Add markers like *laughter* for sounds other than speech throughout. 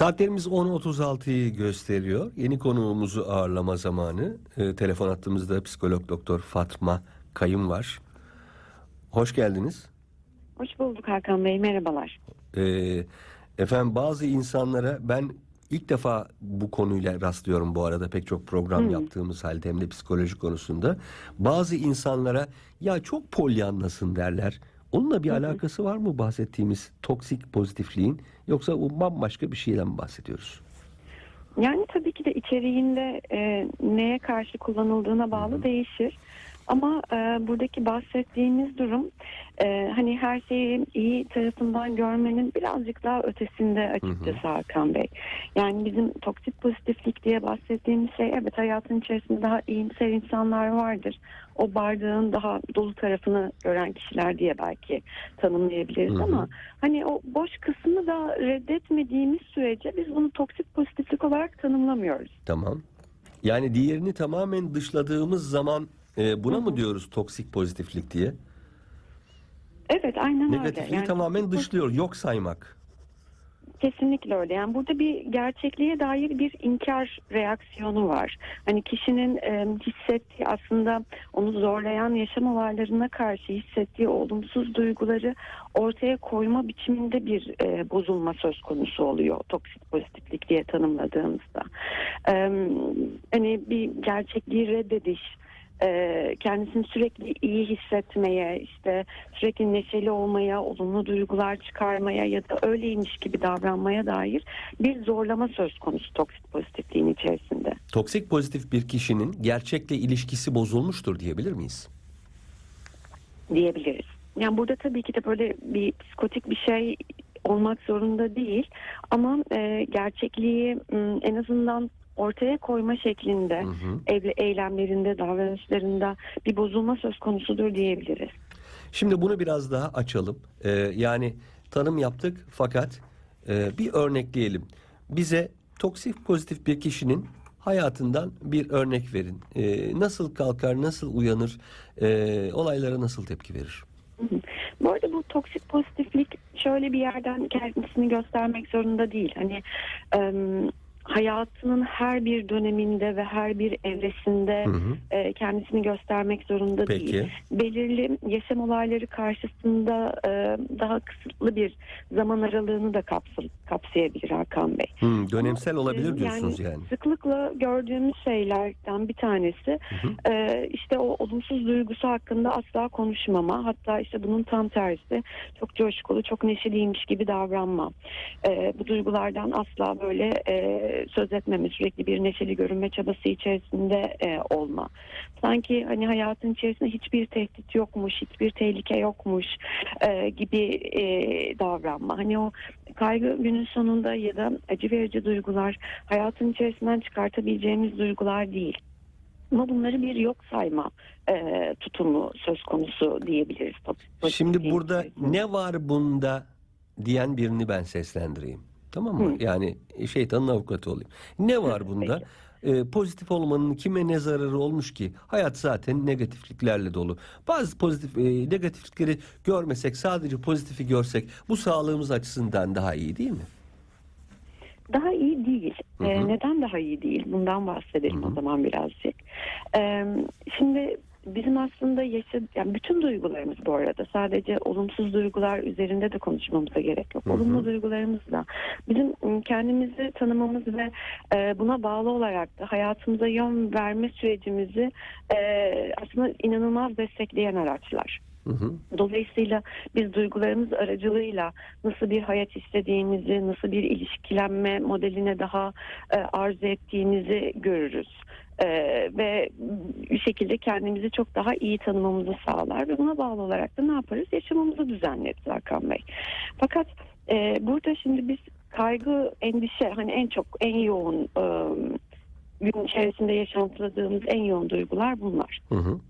Saatlerimiz 10.36'yı gösteriyor. Yeni konuğumuzu ağırlama zamanı. Ee, telefon attığımızda psikolog doktor Fatma Kayım var. Hoş geldiniz. Hoş bulduk Hakan Bey, merhabalar. Ee, efendim bazı insanlara ben ilk defa bu konuyla rastlıyorum bu arada pek çok program yaptığımız halde hem de psikoloji konusunda. Bazı insanlara ya çok polyanlasın derler. Onunla bir alakası var mı bahsettiğimiz toksik pozitifliğin yoksa bu bambaşka bir şeyden mi bahsediyoruz? Yani tabii ki de içeriğinde e, neye karşı kullanıldığına bağlı değişir. Ama e, buradaki bahsettiğimiz durum e, hani her şeyi iyi tarafından görmenin birazcık daha ötesinde açıkçası Hakan Bey. Yani bizim toksik pozitiflik diye bahsettiğimiz şey evet hayatın içerisinde daha iyimser insanlar vardır. O bardağın daha dolu tarafını gören kişiler diye belki tanımlayabiliriz Hı hı. ama hani o boş kısmı da reddetmediğimiz sürece biz bunu toksik pozitiflik olarak tanımlamıyoruz. Tamam. Yani diğerini tamamen dışladığımız zaman e, buna mı diyoruz toksik pozitiflik diye? Evet aynen öyle. Negatifliği Yani tamamen dışlıyor, yok saymak. Kesinlikle öyle. Yani burada bir gerçekliğe dair bir inkar reaksiyonu var. Hani kişinin e, hissettiği aslında onu zorlayan yaşam olaylarına karşı hissettiği olumsuz duyguları ortaya koyma biçiminde bir e, bozulma söz konusu oluyor. Toksik pozitiflik diye tanımladığımızda. E, hani bir gerçekliği reddediş, e, kendisini sürekli iyi hissetmeye, işte sürekli neşeli olmaya, olumlu duygular çıkarmaya ya da öyleymiş gibi davranmaya dair bir zorlama söz konusu toksik pozitifliğin içerisinde. Toksik pozitif bir kişinin gerçekle ilişkisi bozulmuştur diyebilir miyiz? diyebiliriz. Yani burada tabii ki de böyle bir psikotik bir şey olmak zorunda değil ama e, gerçekliği en azından ortaya koyma şeklinde Hı hı. eylemlerinde, davranışlarında bir bozulma söz konusudur diyebiliriz. Şimdi bunu biraz daha açalım. Ee, yani tanım yaptık fakat e, bir örnekleyelim. Bize toksik pozitif bir kişinin hayatından bir örnek verin. Ee, nasıl kalkar, nasıl uyanır, e, olaylara nasıl tepki verir? Bu arada bu toksik pozitiflik şöyle bir yerden kendisini göstermek zorunda değil. Hani em, hayatının her bir döneminde ve her bir evresinde Hı hı. e, kendisini göstermek zorunda Peki. değil. Belirli yaşam olayları karşısında e, daha kısıtlı bir zaman aralığını da kapsıl, kapsayabilir Hakan Bey. Hmm, dönemsel Ama, olabilir e, diyorsunuz yani. Sıklıkla gördüğümüz şeylerden bir tanesi Hı e, işte o olumsuz duygusu hakkında asla konuşmama. Hatta işte bunun tam tersi çok coşkulu, çok neşeliymiş gibi davranma. E, bu duygulardan asla böyle e, söz etmeme, sürekli bir neşeli görünme çabası içerisinde e, olma. Sanki hani hayatın içerisinde hiçbir tehdit yokmuş, hiçbir tehlike yokmuş e, gibi e, davranma. Hani o kaygı günün sonunda ya da acı verici duygular hayatın içerisinden çıkartabileceğimiz duygular değil. Ama bunları bir yok sayma e, tutumu söz konusu diyebiliriz. Şimdi burada içerisinde. ne var bunda diyen birini ben seslendireyim. Tamam mı? Hı. Yani şeytanın avukatı olayım. Ne var bunda? Ee, pozitif olmanın kime ne zararı olmuş ki? Hayat zaten negatifliklerle dolu. Bazı pozitif e, negatiflikleri görmesek, sadece pozitifi görsek bu sağlığımız açısından daha iyi değil mi? Daha iyi değil. Hı Ee, hı. neden daha iyi değil? Bundan bahsedelim Hı hı. o zaman birazcık. Ee, şimdi bizim aslında yaşad yani bütün duygularımız bu arada sadece olumsuz duygular üzerinde de konuşmamıza gerek yok. Hı hı. Olumlu duygularımız da bizim ım, kendimizi tanımamız ve e, buna bağlı olarak da hayatımıza yön verme sürecimizi e, aslında inanılmaz destekleyen araçlar. Hı hı. Dolayısıyla biz duygularımız aracılığıyla nasıl bir hayat istediğimizi, nasıl bir ilişkilenme modeline daha e, arzu ettiğimizi görürüz. E, ve bir şekilde kendimizi çok daha iyi tanımamızı sağlar ve buna bağlı olarak da ne yaparız? Yaşamamızı düzenleriz Hakan Bey. Fakat e, burada şimdi biz kaygı, endişe hani en çok en yoğun e, gün içerisinde yaşantıladığımız en yoğun duygular bunlar. Hı hı.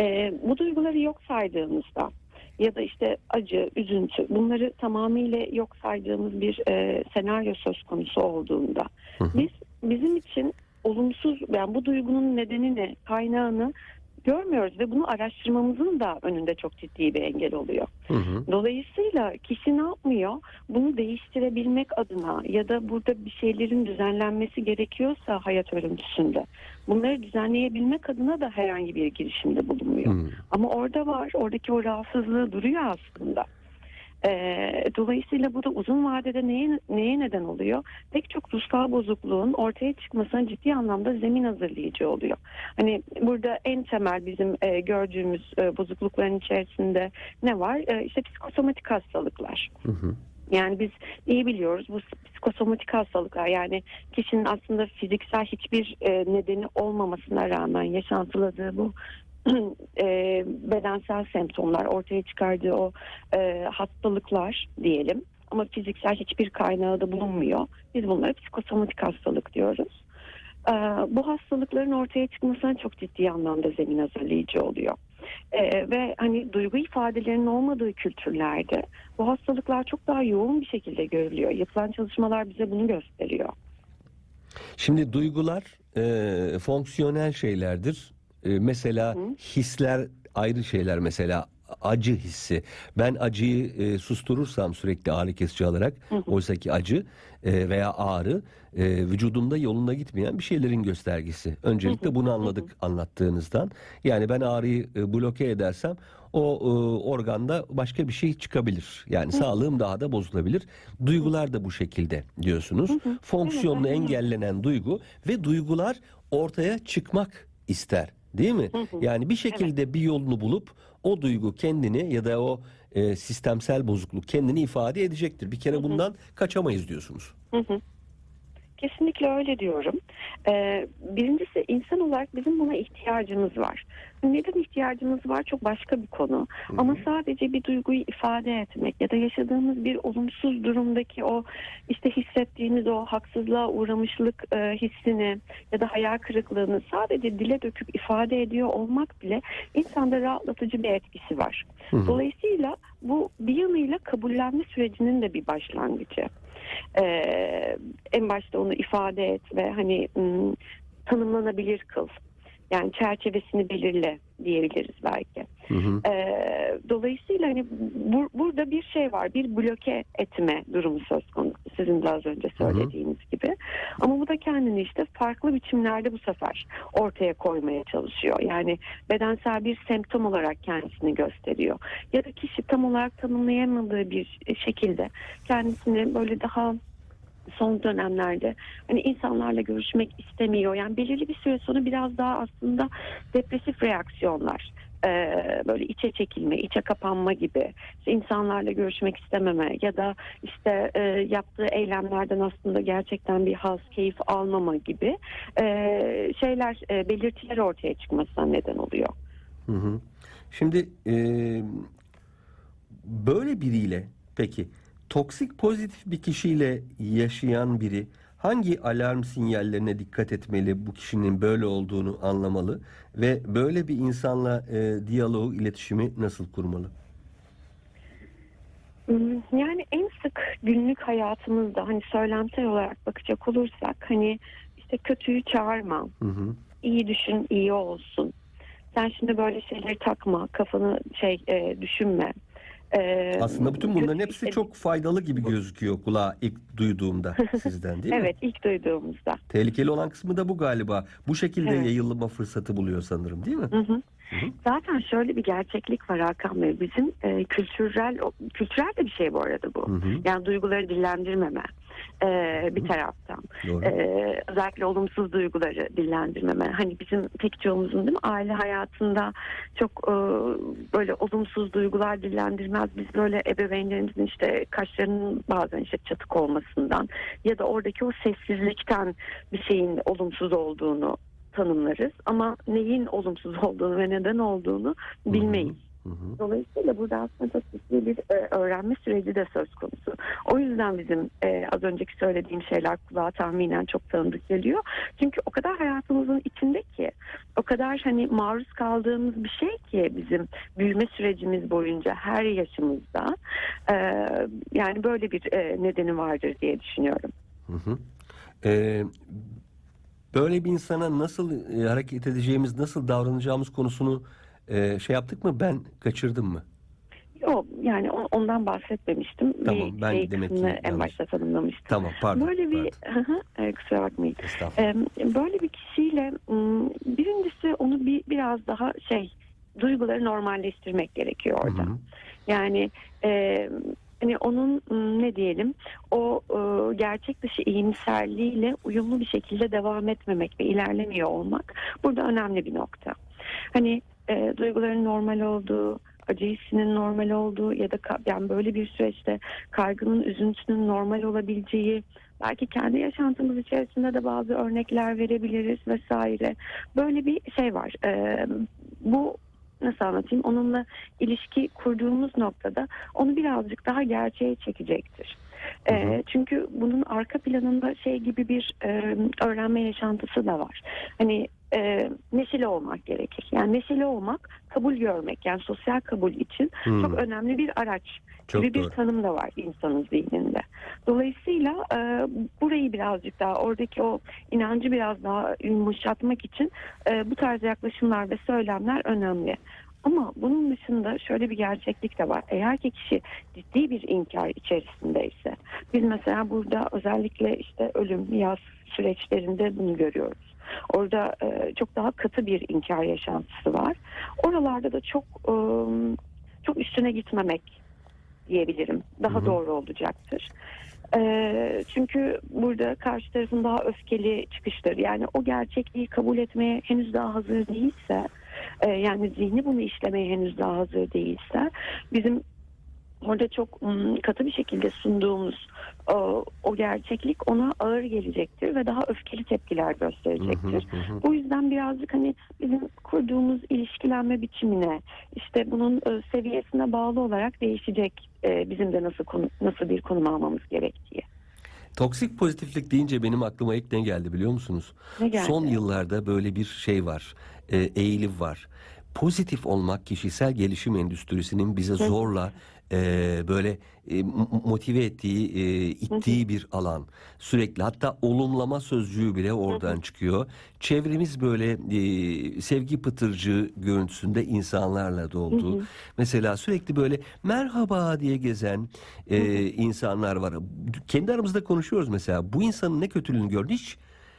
Ee, bu duyguları yok saydığımızda ya da işte acı, üzüntü bunları tamamıyla yok saydığımız bir e, senaryo söz konusu olduğunda Hı hı. biz bizim için olumsuz yani bu duygunun nedenini, kaynağını görmüyoruz ve bunu araştırmamızın da önünde çok ciddi bir engel oluyor. Hı hı. Dolayısıyla kişi ne yapmıyor? Bunu değiştirebilmek adına ya da burada bir şeylerin düzenlenmesi gerekiyorsa hayat örüntüsünde bunları düzenleyebilmek adına da herhangi bir girişimde bulunmuyor. Hı. Ama orada var, oradaki o rahatsızlığı duruyor aslında. Ee, dolayısıyla bu da uzun vadede neye, neye neden oluyor? Pek çok ruhsal bozukluğun ortaya çıkmasına ciddi anlamda zemin hazırlayıcı oluyor. Hani burada en temel bizim e, gördüğümüz e, bozuklukların içerisinde ne var? E, işte psikosomatik hastalıklar. Hı hı. Yani biz iyi biliyoruz bu psikosomatik hastalıklar yani kişinin aslında fiziksel hiçbir e, nedeni olmamasına rağmen yaşantıladığı bu *clears throat* e, bedensel semptomlar ortaya çıkardığı o e, hastalıklar diyelim ama fiziksel hiçbir kaynağı da bulunmuyor. Biz bunlara psikosomatik hastalık diyoruz. E, bu hastalıkların ortaya çıkmasına çok ciddi anlamda zemin hazırlayıcı oluyor. E, ve hani duygu ifadelerinin olmadığı kültürlerde bu hastalıklar çok daha yoğun bir şekilde görülüyor. Yapılan çalışmalar bize bunu gösteriyor. Şimdi duygular e, fonksiyonel şeylerdir. E, mesela Hı. hisler ayrı şeyler mesela acı hissi. Ben acıyı e, susturursam sürekli ağrı kesici alarak Hı hı. oysa ki acı e, veya ağrı e, vücudumda yolunda gitmeyen bir şeylerin göstergesi. Öncelikle bunu anladık anlattığınızdan. Yani ben ağrıyı e, bloke edersem o e, organda başka bir şey çıkabilir. Yani sağlığım daha da bozulabilir. Duygular da bu şekilde diyorsunuz. Evet, aynen. engellenen duygu ve duygular ortaya çıkmak ister. Değil mi? Hı hı. Yani bir şekilde bir yolunu bulup o duygu kendini ya da o e, sistemsel bozukluk kendini ifade edecektir. Bir kere bundan kaçamayız diyorsunuz. Hı hı. Kesinlikle öyle diyorum. Ee, birincisi insan olarak bizim buna ihtiyacımız var. Neden ihtiyacımız var çok başka bir konu. Ama sadece bir duyguyu ifade etmek ya da yaşadığımız bir olumsuz durumdaki o işte hissettiğimiz o haksızlığa uğramışlık e, hissini ya da hayal kırıklığını sadece dile döküp ifade ediyor olmak bile insanda rahatlatıcı bir etkisi var. Hı hı. Dolayısıyla bu bir yanıyla kabullenme sürecinin de bir başlangıcı. Ee, en başta onu ifade et ve hani ım, tanımlanabilir kıl. Yani çerçevesini belirle diyebiliriz belki. Hı hı. Ee, dolayısıyla hani bur- burada bir şey var, bir bloke etme durumu söz konusu. Sizin de az önce söylediğiniz gibi. Ama bu da kendini işte farklı biçimlerde bu sefer ortaya koymaya çalışıyor. Yani bedensel bir semptom olarak kendisini gösteriyor. Ya da kişi tam olarak tanımlayamadığı bir şekilde kendisini böyle daha son dönemlerde hani insanlarla görüşmek istemiyor. Yani belirli bir süre sonra biraz daha aslında depresif reaksiyonlar e, böyle içe çekilme, içe kapanma gibi insanlarla görüşmek istememe ya da işte e, yaptığı eylemlerden aslında gerçekten bir haz, keyif almama gibi e, şeyler, e, belirtiler ortaya çıkmasına neden oluyor. Hı hı. Şimdi e, böyle biriyle peki toksik pozitif bir kişiyle yaşayan biri hangi alarm sinyallerine dikkat etmeli bu kişinin böyle olduğunu anlamalı ve böyle bir insanla e, diyaloğu iletişimi nasıl kurmalı? Hmm, Yani en sık günlük hayatımızda hani söylemsel olarak bakacak olursak hani işte kötüyü çağırma, Hı hı. iyi düşün, iyi olsun. Sen şimdi böyle şeyleri takma, kafanı şey e, düşünme. E, Aslında bütün bunların hepsi çok faydalı gibi gözüküyor kulağa ilk duyduğumda *laughs* sizden değil mi? Evet, ilk duyduğumuzda. Tehlikeli olan kısmı da bu galiba. Bu şekilde Evet. yayılma fırsatı buluyor sanırım değil mi? Hı hı. Hı. Zaten şöyle bir gerçeklik var Hakan Bey. Bizim e, kültürel kültürel de bir şey bu arada bu. Hı hı. Yani duyguları dillendirmeme e, bir taraftan. Doğru. Ee, özellikle olumsuz duyguları dillendirmeme. Hani bizim pek çoğumuzun değil mi aile hayatında çok e, böyle olumsuz duygular dillendirmez. Biz böyle ebeveynlerimizin işte kaşlarının bazen işte çatık olmasından ya da oradaki o sessizlikten bir şeyin olumsuz olduğunu tanımlarız. Ama neyin olumsuz *laughs* olduğunu ve neden olduğunu bilmeyiz. Hı hı. Dolayısıyla burada aslında çok ciddi bir e, öğrenme süreci de söz konusu. O yüzden bizim e, az önceki söylediğim şeyler kulağa tahminen çok tanıdık geliyor. Çünkü o kadar hayatımızın içinde ki, o kadar hani maruz kaldığımız bir şey ki bizim büyüme sürecimiz boyunca her yaşımızda e, yani böyle bir e, nedeni vardır diye düşünüyorum. Hı hı. Ee, Böyle bir insana nasıl e, hareket edeceğimiz, nasıl davranacağımız konusunu e, şey yaptık mı? Ben kaçırdım mı? Yok yani on- ondan bahsetmemiştim. Tamam, bir ben şey demek ki en yanlış. başta tanımlamıştım. Tamam, pardon. Böyle bir pardon. Kusura bakmayın. Ee, böyle bir kişiyle birincisi onu bir biraz daha şey duyguları normalleştirmek gerekiyor orada. Hı hı. Yani e, hani onun m, ne diyelim o e, gerçek dışı iyimserliğiyle uyumlu bir şekilde devam etmemek ve ilerlemiyor olmak burada önemli bir nokta. Hani e, duyguların normal olduğu, acı hissinin normal olduğu ya da yani böyle bir süreçte kaygının, üzüntünün normal olabileceği, belki kendi yaşantımız içerisinde de bazı örnekler verebiliriz vesaire. Böyle bir şey var. E, bu nasıl anlatayım? Onunla ilişki kurduğumuz noktada onu birazcık daha gerçeğe çekecektir. Hı E, çünkü bunun arka planında şey gibi bir e, öğrenme yaşantısı da var. Hani e, neşeli olmak gerekir. Yani neşeli olmak kabul görmek yani sosyal kabul için Hmm, çok önemli bir araç çok gibi bir doğru. tanım da var insanın zihninde. Dolayısıyla e, burayı birazcık daha oradaki o inancı biraz daha yumuşatmak için e, bu tarz yaklaşımlar ve söylemler önemli. Ama bunun dışında şöyle bir gerçeklik de var. Eğer ki kişi ciddi bir inkar içerisindeyse, biz mesela burada özellikle işte ölüm, yaz süreçlerinde bunu görüyoruz. Orada e, çok daha katı bir inkar yaşantısı var. Oralarda da çok e, çok üstüne gitmemek diyebilirim. Daha Hı hı. doğru olacaktır. E, çünkü burada karşı tarafın daha öfkeli çıkışları yani o gerçekliği kabul etmeye henüz daha hazır değilse e, yani zihni bunu işlemeye henüz daha hazır değilse bizim orada çok mm, katı bir şekilde sunduğumuz o, o gerçeklik ona ağır gelecektir ve daha öfkeli tepkiler hı, gösterecektir. hı hı. Bu yüzden birazcık hani bizim kurduğumuz ilişkilenme biçimine işte bunun e, seviyesine bağlı olarak değişecek e, bizim de nasıl konu- nasıl bir konum almamız gerektiği. Toksik pozitiflik deyince benim aklıma ilk ne geldi biliyor musunuz? Ne geldi? Son yıllarda böyle bir şey var, e, eğilim var. Pozitif olmak kişisel gelişim endüstrisinin bize zorla e, böyle e, motive ettiği, e, ittiği bir alan. Sürekli hatta olumlama sözcüğü bile oradan çıkıyor. Çevremiz böyle e, sevgi pıtırcığı görüntüsünde insanlarla doldu. Mesela sürekli böyle merhaba diye gezen e, insanlar var. Kendi aramızda konuşuyoruz mesela. Bu insanın ne kötülüğünü gördü hiç.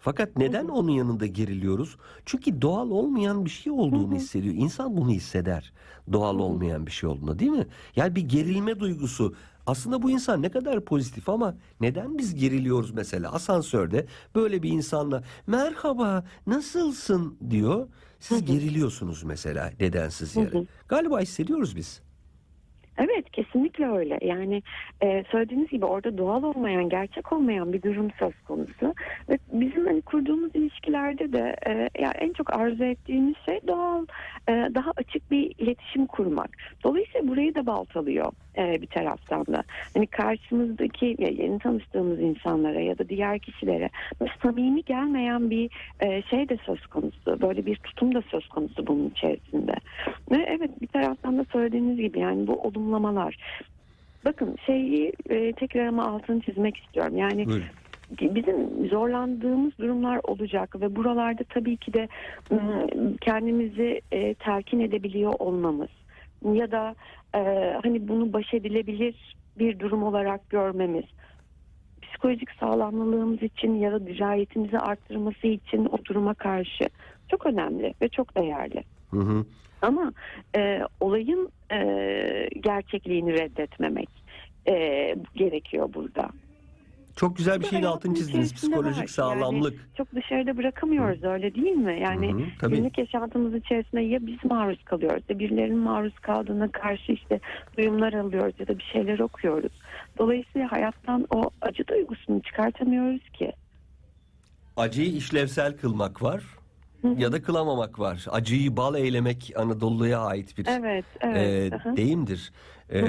Fakat neden onun yanında geriliyoruz? Çünkü doğal olmayan bir şey olduğunu hissediyor. İnsan bunu hisseder. Doğal olmayan bir şey olduğunda değil mi? Yani bir gerilme duygusu. Aslında bu insan ne kadar pozitif ama neden biz geriliyoruz mesela asansörde böyle bir insanla merhaba nasılsın diyor. Siz geriliyorsunuz mesela nedensiz yere. Galiba hissediyoruz biz. Evet kesinlikle öyle. Yani e, söylediğiniz gibi orada doğal olmayan, gerçek olmayan bir durum söz konusu. Ve bizim hani kurduğumuz ilişkilerde de e, ya en çok arzu ettiğimiz şey doğal, e, daha açık bir iletişim kurmak. Dolayısıyla burayı da baltalıyor e, bir taraftan da. Hani karşımızdaki ya yeni tanıştığımız insanlara ya da diğer kişilere böyle samimi gelmeyen bir e, şey de söz konusu. Böyle bir tutum da söz konusu bunun içerisinde. Ve evet bir taraftan da söylediğiniz gibi yani bu olumlamalar. Bakın şeyi e, tekrar ama altını çizmek istiyorum. Yani Buyurun. bizim zorlandığımız durumlar olacak ve buralarda tabii ki de kendimizi telkin edebiliyor olmamız ya da e, hani bunu baş edilebilir bir durum olarak görmemiz psikolojik sağlamlılığımız için ya da dirayetimizi arttırması için o duruma karşı çok önemli ve çok değerli. Hı hı. Ama e, olayın e, gerçekliğini reddetmemek e, gerekiyor burada. Çok güzel bir şeyin altını hayatın çizdiniz. Psikolojik var. sağlamlık. Çok dışarıda bırakamıyoruz öyle değil mi? Yani Hı hı, tabii. günlük yaşantımız içerisinde ya biz maruz kalıyoruz ya birilerinin maruz kaldığına karşı işte duyumlar alıyoruz ya da bir şeyler okuyoruz. Dolayısıyla hayattan o acı duygusunu çıkartamıyoruz ki. Acıyı işlevsel kılmak var Hı hı. Ya da kılamamak var. Acıyı bal eylemek Anadolu'ya ait bir Evet, evet. e, deyimdir. E,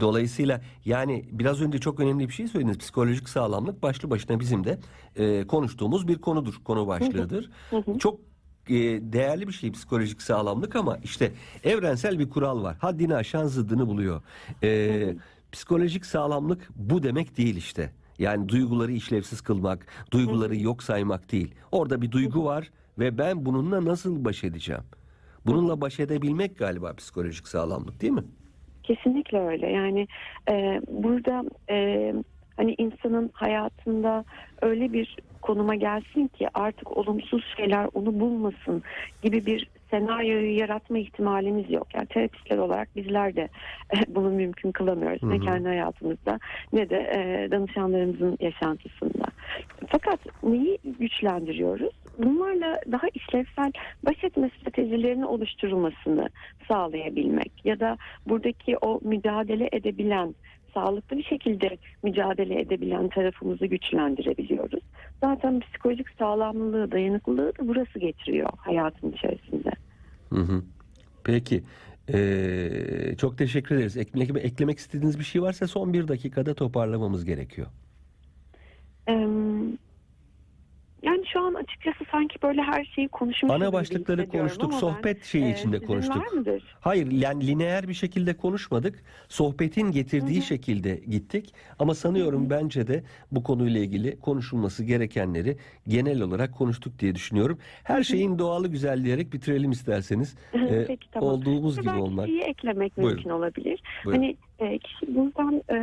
dolayısıyla yani biraz önce çok önemli bir şey söylediniz. Psikolojik sağlamlık başlı başına bizim de e, konuştuğumuz bir konudur. Konu başlığıdır. Çok e, değerli bir şey psikolojik sağlamlık ama işte evrensel bir kural var. Haddini aşan zıddını buluyor. E, psikolojik sağlamlık bu demek değil işte. Yani duyguları işlevsiz kılmak, duyguları yok saymak değil. Orada bir duygu var ve ben bununla nasıl baş edeceğim? Bununla baş edebilmek galiba psikolojik sağlamlık değil mi? Kesinlikle öyle. Yani e, burada e, hani insanın hayatında öyle bir konuma gelsin ki artık olumsuz şeyler onu bulmasın gibi bir senaryoyu yaratma ihtimalimiz yok. Yani terapistler olarak bizler de *laughs* e, bunu mümkün kılamıyoruz. Hı hı. Ne kendi hayatımızda ne de e, danışanlarımızın yaşantısında. Fakat neyi güçlendiriyoruz? Bunlarla daha işlevsel baş etme stratejilerinin oluşturulmasını sağlayabilmek ya da buradaki o mücadele edebilen sağlıklı bir şekilde mücadele edebilen tarafımızı güçlendirebiliyoruz. Zaten psikolojik sağlamlılığı, dayanıklılığı da burası getiriyor hayatın içerisinde. Hı hı. Peki. Ee, çok teşekkür ederiz. Eklemek, eklemek istediğiniz bir şey varsa son bir dakikada toparlamamız gerekiyor. Ee, yani şu an açıkçası sanki böyle her şeyi konuşmuş Ana başlıkları konuştuk, ama ben, sohbet şeyi e, içinde sizin konuştuk. Hayır, yani lineer bir şekilde konuşmadık. Sohbetin getirdiği Hı hı. şekilde gittik. Ama sanıyorum bence de bu konuyla ilgili konuşulması gerekenleri genel olarak konuştuk diye düşünüyorum. Her şeyin doğalı güzel diyerek bitirelim isterseniz. *laughs* Ee, Peki tamam. Olduğumuz İşte gibi belki olmak. şeyi eklemek Buyurun. mümkün olabilir. Buyurun. Hani e, kişi buradan e,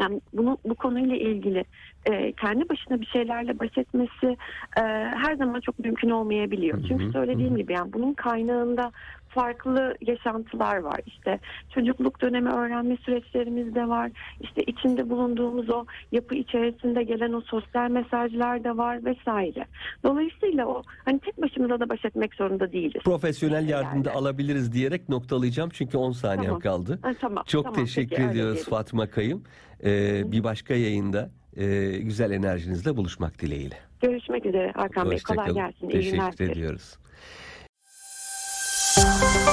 yani bunu bu konuyla ilgili e, kendi başına bir şeylerle baş etmesi e, her zaman çok mümkün olmayabiliyor. Hı hı, Çünkü söylediğim gibi yani bunun kaynağında farklı yaşantılar var. İşte çocukluk dönemi öğrenme süreçlerimiz de var. İşte içinde bulunduğumuz o yapı içerisinde gelen o sosyal mesajlar da var vesaire. Dolayısıyla o hani tek başımıza da baş etmek zorunda değiliz. Profesyonel yardım da Yani. alabiliriz diyerek noktalayacağım çünkü 10 saniyem Tamam. kaldı. Ha, tamam. Çok tamam, teşekkür peki, ediyoruz. Fatma Kayım. Ee, bir başka yayında e, güzel enerjinizle buluşmak dileğiyle. Görüşmek üzere Hakan Bey. Kolay gelsin. İyi günler Teşekkür dilerim. Ediyoruz.